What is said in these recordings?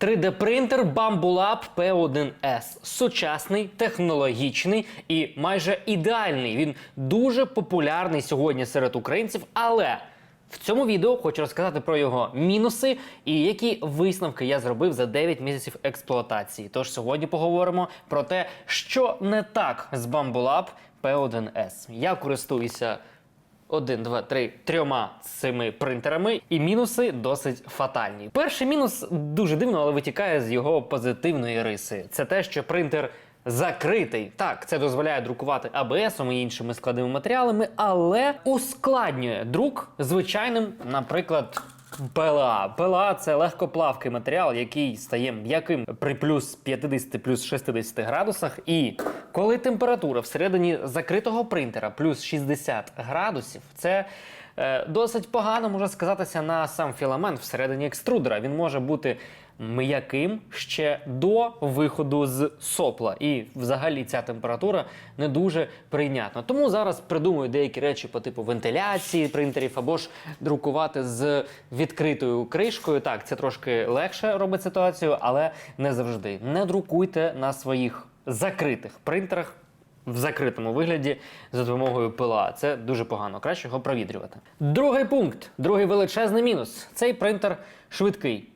3D-принтер Bambulab P1S. Сучасний, технологічний і майже ідеальний. Він дуже популярний сьогодні серед українців, але в цьому відео хочу розказати про його мінуси і які висновки я зробив за 9 місяців експлуатації. Тож сьогодні поговоримо про те, що не так з Bambulab P1S. Я користуюся один, два, три, трьома цими принтерами, і мінуси досить фатальні. Перший мінус дуже дивно, але витікає з його позитивної риси. Це те, що принтер. Закритий так, це дозволяє друкувати АБСом і іншими складними матеріалами, але ускладнює друк звичайним, наприклад, ПЛА. ПЛА це легкоплавкий матеріал, який стає м'яким при плюс 50 плюс 60 градусах. І коли температура всередині закритого принтера плюс 60 градусів, це е, досить погано може сказатися на сам філамент всередині екструдера. Він може бути м'яким ще до виходу з сопла. І взагалі ця температура не дуже прийнятна. Тому зараз придумую деякі речі по типу вентиляції принтерів або ж друкувати з відкритою кришкою. Так, це трошки легше робить ситуацію, але не завжди. Не друкуйте на своїх закритих принтерах. В закритому вигляді за допомогою пила. Це дуже погано. Краще його провітрювати. Другий пункт, другий величезний мінус. Цей принтер швидкий.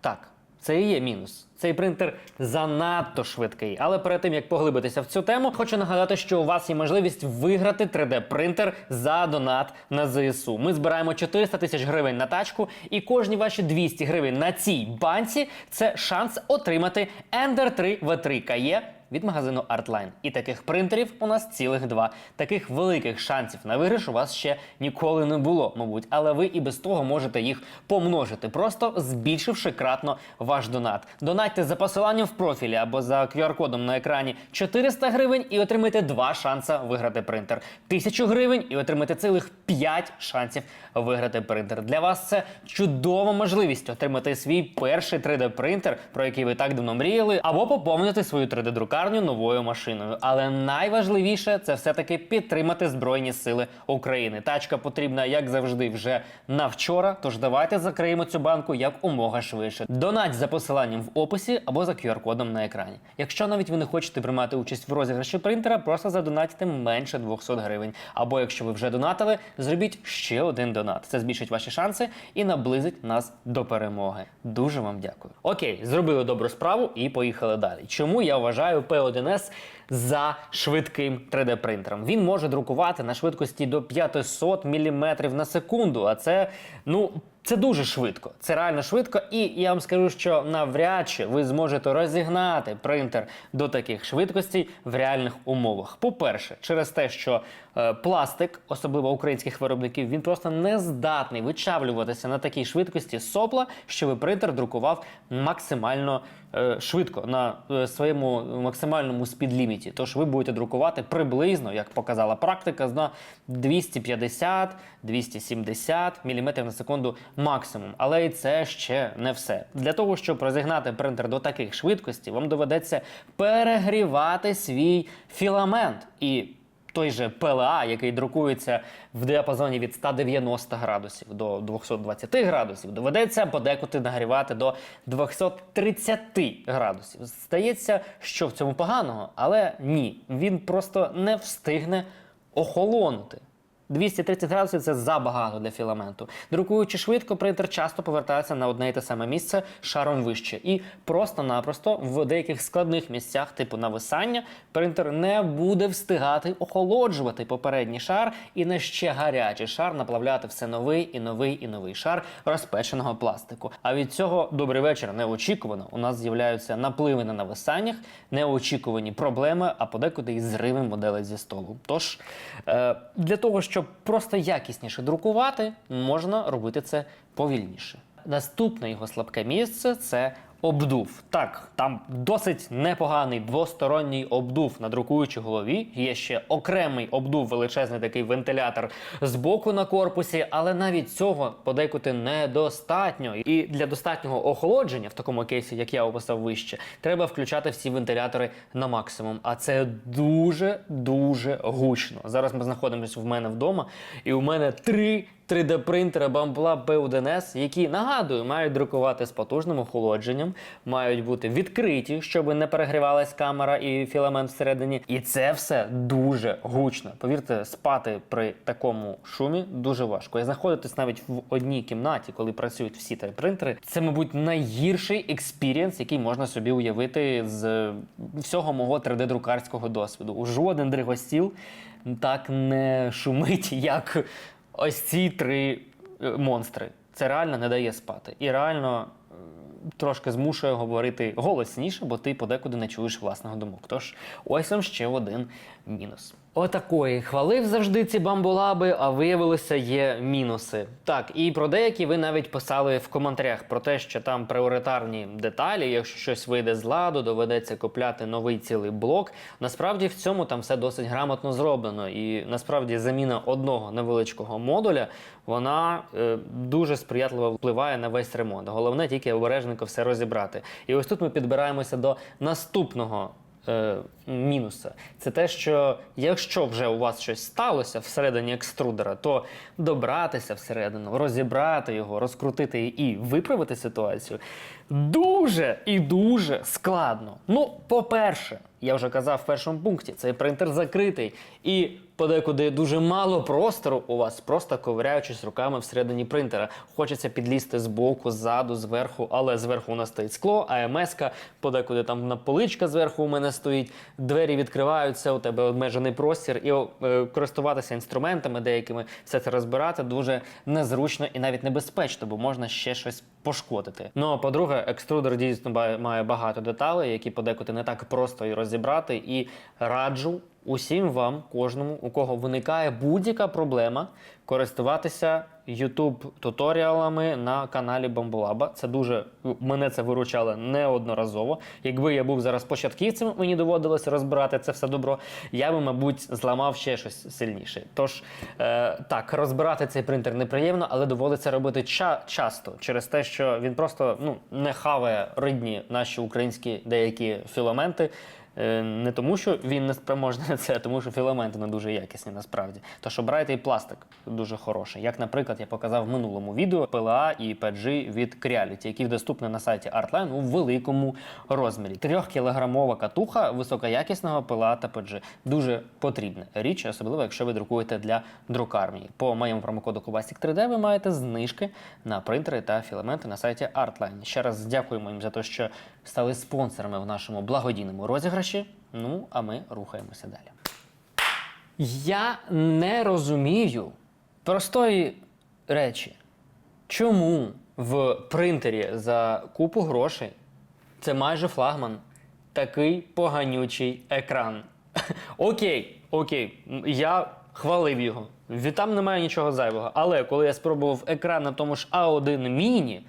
Так, це і є мінус. Цей принтер занадто швидкий. Але перед тим як поглибитися в цю тему, хочу нагадати, що у вас є можливість виграти 3D-принтер за донат на ЗСУ. Ми збираємо 400 тисяч гривень на тачку, і кожні ваші 200 гривень на цій банці це шанс отримати Ender 3 V3 KE від магазину Artline. І таких принтерів у нас цілих два. Таких великих шансів на виграш у вас ще ніколи не було, мабуть, але ви і без того можете їх помножити, просто збільшивши кратно ваш донат. Донатьте за посиланням в профілі або за QR-кодом на екрані 400 гривень і отримайте два шанса виграти принтер. 1000 гривень і отримайте цілих 5 шансів виграти принтер. Для вас це чудова можливість отримати свій перший 3D-принтер, про який ви так давно мріяли, або поповнити свою 3D-друкарню новою машиною. Але найважливіше це все-таки підтримати Збройні Сили України. Тачка потрібна, як завжди, вже на вчора. Тож давайте закриємо цю банку як умога швидше. Донать за посиланням в описі або за QR-кодом на екрані. Якщо навіть ви не хочете приймати участь в розіграші принтера, просто задонатьте менше 200 гривень. Або якщо ви вже донатили, зробіть ще один донат. Це збільшить ваші шанси і наблизить нас до перемоги. Дуже вам дякую. Окей, зробили добру справу і поїхали далі. Чому я вважаю P1S за швидким 3D-принтером? Він може друкувати на швидкості до 500 мм на секунду, а це ну. Це дуже швидко, це реально швидко, і я вам скажу, що навряд чи ви зможете розігнати принтер до таких швидкостей в реальних умовах. По-перше, через те, що е, пластик, особливо українських виробників, він просто не здатний вичавлюватися на такій швидкості сопла, щоб принтер друкував максимально е, швидко на е, своєму максимальному спідліміті. Тож ви будете друкувати приблизно, як показала практика, на 250-270 мм на секунду максимум. Але і це ще не все. Для того, щоб розігнати принтер до таких швидкостей, вам доведеться перегрівати свій філамент. І той же ПЛА, який друкується в діапазоні від 190 градусів до 220 градусів, доведеться подекуди нагрівати до 230 градусів. Здається, що в цьому поганого, але ні, він просто не встигне охолонути. 230 градусів це забагато для філаменту. Друкуючи швидко, принтер часто повертається на одне і те саме місце шаром вище. І просто-напросто в деяких складних місцях, типу нависання, принтер не буде встигати охолоджувати попередній шар і на ще гарячий шар наплавляти все новий і новий і новий шар розпеченого пластику. А від цього добрий вечір неочікувано. У нас з'являються напливи на нависаннях, неочікувані проблеми, а подекуди і зриви моделей зі столу. Тож е, для того, щоб просто якісніше друкувати, можна робити це повільніше. Наступне його слабке місце це обдув. Так, там досить непоганий двосторонній обдув на друкуючій голові. Є ще окремий обдув, величезний такий вентилятор з боку на корпусі, але навіть цього подекуди недостатньо. І для достатнього охолодження, в такому кейсі, як я описав вище, треба включати всі вентилятори на максимум. А це дуже дуже гучно. Зараз ми знаходимося в мене вдома, і у мене три 3D принтера Bambulla B1S, які нагадую, мають друкувати з потужним охолодженням, мають бути відкриті, щоб не перегрівалась камера і філамент всередині. І це все дуже гучно. Повірте, спати при такому шумі дуже важко. І знаходитись навіть в одній кімнаті, коли працюють всі 3D-принтери, це, мабуть, найгірший експірієнс, який можна собі уявити з всього мого 3D-друкарського досвіду. Жоден дригостіл так не шумить, як ось ці три е, монстри. Це реально не дає спати. І реально е, трошки змушує говорити голосніше, бо ти подекуди не чуєш власного думок. Тож ось вам ще один мінус. Отакої хвалив завжди ці бамбулаби, а виявилося є мінуси. Так, і про деякі ви навіть писали в коментарях про те, що там пріоритарні деталі, якщо щось вийде з ладу, доведеться купляти новий цілий блок. Насправді в цьому там все досить грамотно зроблено. І насправді заміна одного невеличкого модуля вона е, дуже сприятливо впливає на весь ремонт. Головне тільки обережненько все розібрати. І ось тут ми підбираємося до наступного е, мінуса. Це те, що якщо вже у вас щось сталося всередині екструдера, то добратися всередину, розібрати його, розкрутити і виправити ситуацію дуже і дуже складно. Ну, по-перше, я вже казав в першому пункті, цей принтер закритий. І подекуди дуже мало простору у вас, просто ковиряючись руками всередині принтера. Хочеться підлізти з боку, ззаду, зверху, але зверху у нас стоїть скло, а МС-ка, подекуди там на поличка зверху у мене стоїть, двері відкриваються, у тебе обмежений простір, і е, користуватися інструментами деякими, все це розбирати дуже незручно і навіть небезпечно, бо можна ще щось пошкодити. Ну а по-друге, екструдер дійсно має багато деталей, які подекуди не так просто і розібрати. І раджу усім вам, кожному, у кого виникає будь-яка проблема, користуватися YouTube туторіалами на каналі Бамбулаба. Це дуже мене це виручало неодноразово. Якби я був зараз початківцем, мені доводилося розбирати це все добро. Я би, мабуть, зламав ще щось сильніше. Тож е, так, розбирати цей принтер неприємно, але доводиться робити ча- часто через те, що він просто ну не хаває рідні наші українські деякі філаменти. Е, Не тому, що він не спроможний на це, а тому що філаменти не дуже якісні насправді. Тож обирайте і пластик дуже хороший. Як, наприклад, я показав в минулому відео PLA і PG від Creality, які доступні на сайті Artline у великому розмірі. Трьохкілограмова катуха високоякісного PLA та PG. Дуже потрібна річ, особливо якщо ви друкуєте для друкарні. По моєму промокоду Кубастик 3D ви маєте знижки на принтери та філаменти на сайті Artline. Ще раз дякуємо їм за те, що стали спонсорами в нашому благодійному розіграші. Ну, а ми рухаємося далі. Я не розумію простої речі. Чому в принтері за купу грошей це майже флагман, такий поганючий екран? Окей, окей, я хвалив його. Від там немає нічого зайвого. Але коли я спробував екран на тому ж А1 міні,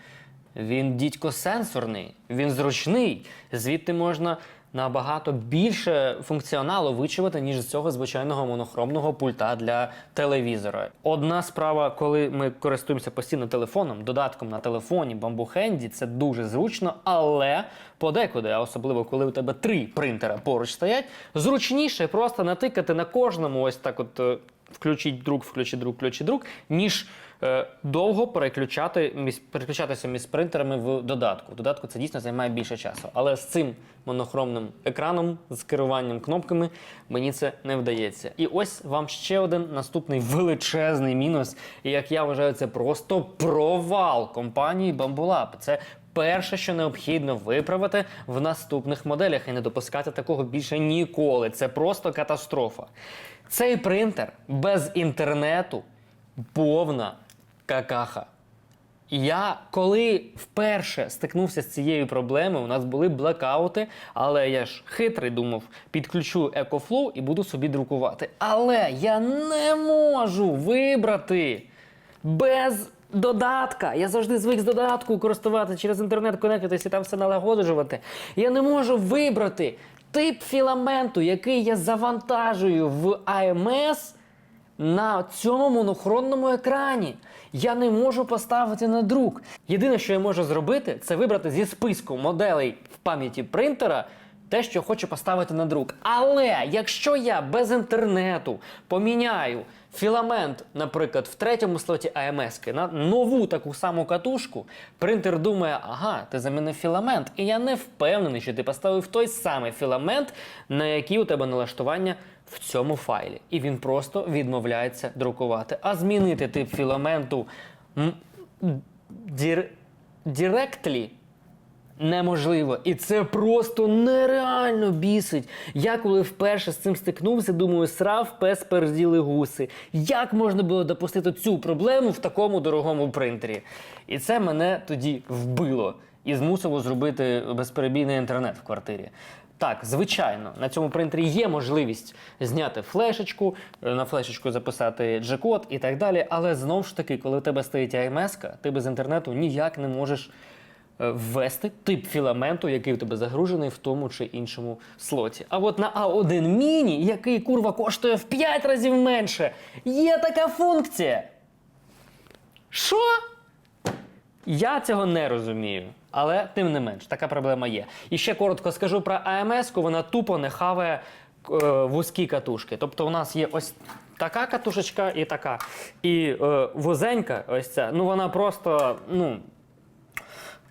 він дідько сенсорний, він зручний. Звідти можна набагато більше функціоналу вичувати, ніж з цього звичайного монохромного пульта для телевізора. Одна справа, коли ми користуємося постійно телефоном, додатком на телефоні, бамбухенді, це дуже зручно, але подекуди, а особливо коли у тебе три принтера поруч стоять, зручніше просто натикати на кожному ось так от. Включіть друк, включіть друк, включіть друк, ніж е, довго переключати між, переключатися між принтерами в додатку. В додатку це дійсно займає більше часу. Але з цим монохромним екраном, з керуванням кнопками, мені це не вдається. І ось вам ще один наступний величезний мінус. І як я вважаю, це просто провал компанії Bambulab. Це Перше, що необхідно виправити в наступних моделях і не допускати такого більше ніколи. Це просто катастрофа. Цей принтер без інтернету повна какаха. Я коли вперше стикнувся з цією проблемою, у нас були блекаути, але я ж хитрий думав, підключу EcoFlow і буду собі друкувати. Але я не можу вибрати без додатка. Я завжди звик з додатку користуватися через інтернет, конектитися і там все налагоджувати. Я не можу вибрати тип філаменту, який я завантажую в AMS на цьому монохронному екрані. Я не можу поставити на друк. Єдине, що я можу зробити, це вибрати зі списку моделей в пам'яті принтера те, що хочу поставити на друк. Але якщо я без інтернету поміняю філамент, наприклад, в третьому слоті АМС на нову таку саму катушку, принтер думає, ага, ти замінив філамент, і я не впевнений, що ти поставив той самий філамент, на який у тебе налаштування в цьому файлі. І він просто відмовляється друкувати. А змінити тип філаменту directly неможливо. І це просто нереально бісить. Я коли вперше з цим стикнувся, думаю, срав пес перділи гуси. Як можна було допустити цю проблему в такому дорогому принтері? І це мене тоді вбило і змусило зробити безперебійний інтернет в квартирі. Так, звичайно, на цьому принтері є можливість зняти флешечку, е, на флешечку записати G-код і так далі. Але знову ж таки, коли у тебе стоїть АМС, ти без інтернету ніяк не можеш ввести тип філаменту, який у тебе загружений в тому чи іншому слоті. А от на А1 міні, який курва коштує в 5 разів менше, є така функція. Що? Я цього не розумію. Але тим не менш, така проблема є. І ще коротко скажу про АМС, вона тупо не хаває е, вузькі катушки. Тобто у нас є ось така катушечка і така. І е, вузенька, ось ця, ну вона просто, ну.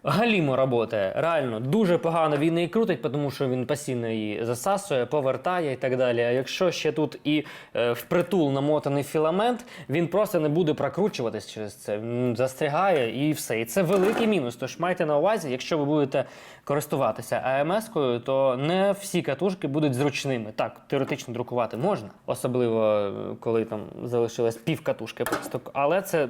Галімо працює, реально дуже погано він її крутить, тому що він постійно її засасує, повертає і так далі. А якщо ще тут і е, впритул намотаний філамент, він просто не буде прокручуватись через це. Застрягає і все. І це великий мінус. Тож майте на увазі, якщо ви будете користуватися АМС-кою, то не всі катушки будуть зручними. Так, теоретично друкувати можна, особливо е, коли там залишилась пів катушки просто. Але це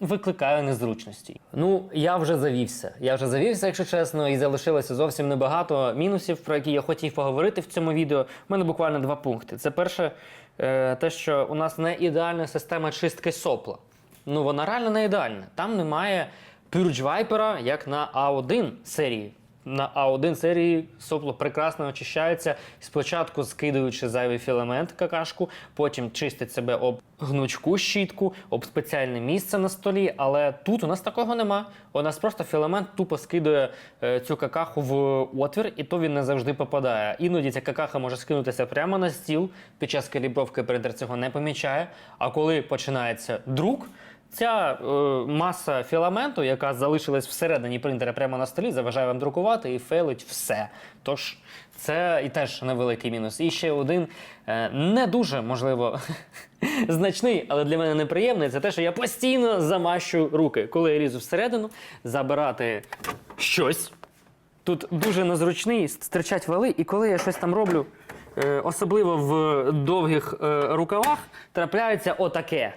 викликає незручності. Ну, я вже завівся. Я вже завівся, якщо чесно, і залишилося зовсім небагато мінусів, про які я хотів поговорити в цьому відео. У мене буквально два пункти. Це перше, е, те, що у нас не ідеальна система чистки сопла. Ну, вона реально не ідеальна. Там немає Purge Viper, як на А1 серії. На А1 серії сопло прекрасно очищається, спочатку скидуючи зайвий філамент какашку, потім чистить себе об гнучку щітку, об спеціальне місце на столі. Але тут у нас такого нема. У нас просто філамент тупо скидує е, цю какаху в отвір, і то він не завжди попадає. Іноді ця какаха може скинутися прямо на стіл. Під час калібровки принтер цього не помічає. А коли починається друк, Ця е, маса філаменту, яка залишилась всередині принтера прямо на столі, заважає вам друкувати і фейлить все. Тож це і теж невеликий мінус. І ще один е, не дуже можливо значний, але для мене неприємний. Це те, що я постійно замащу руки, коли я лізу всередину, забирати щось. Тут дуже незручний, стирчать вали, і коли я щось там роблю, е, особливо в довгих е, рукавах, трапляється отаке.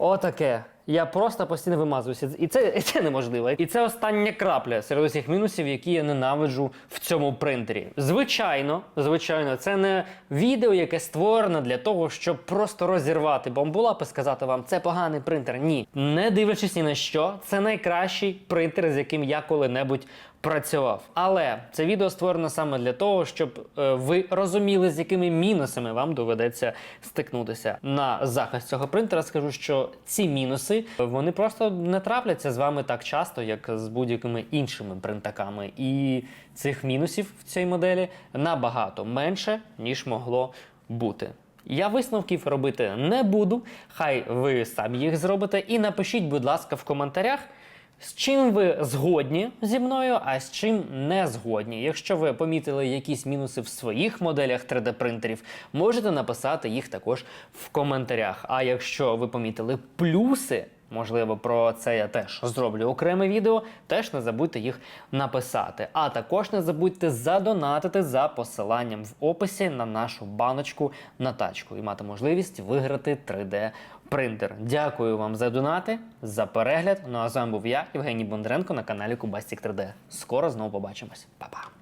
Отаке. Я просто постійно вимазуюся. І це, і це неможливо. І це остання крапля серед усіх мінусів, які я ненавиджу в цьому принтері. Звичайно, звичайно, це не відео, яке створено для того, щоб просто розірвати бомбулап і сказати вам, це поганий принтер. Ні. Не дивлячись ні на що, це найкращий принтер, з яким я коли-небудь працював. Але це відео створено саме для того, щоб е, ви розуміли, з якими мінусами вам доведеться стикнутися. На захист цього принтера скажу, що ці мінуси е, вони просто не трапляться з вами так часто, як з будь-якими іншими принтаками. І цих мінусів в цій моделі набагато менше, ніж могло бути. Я висновків робити не буду. Хай ви самі їх зробите. І напишіть, будь ласка, в коментарях. З чим ви згодні зі мною, а з чим не згодні. Якщо ви помітили якісь мінуси в своїх моделях 3D-принтерів, можете написати їх також в коментарях. А якщо ви помітили плюси, можливо, про це я теж зроблю окреме відео, теж не забудьте їх написати. А також не забудьте задонатити за посиланням в описі на нашу баночку на тачку і мати можливість виграти 3D принтер. Дякую вам за донати, за перегляд. Ну а з вами був я, Євгеній Бондаренко, на каналі Кубастік 3D. Скоро знову побачимось. Па-па!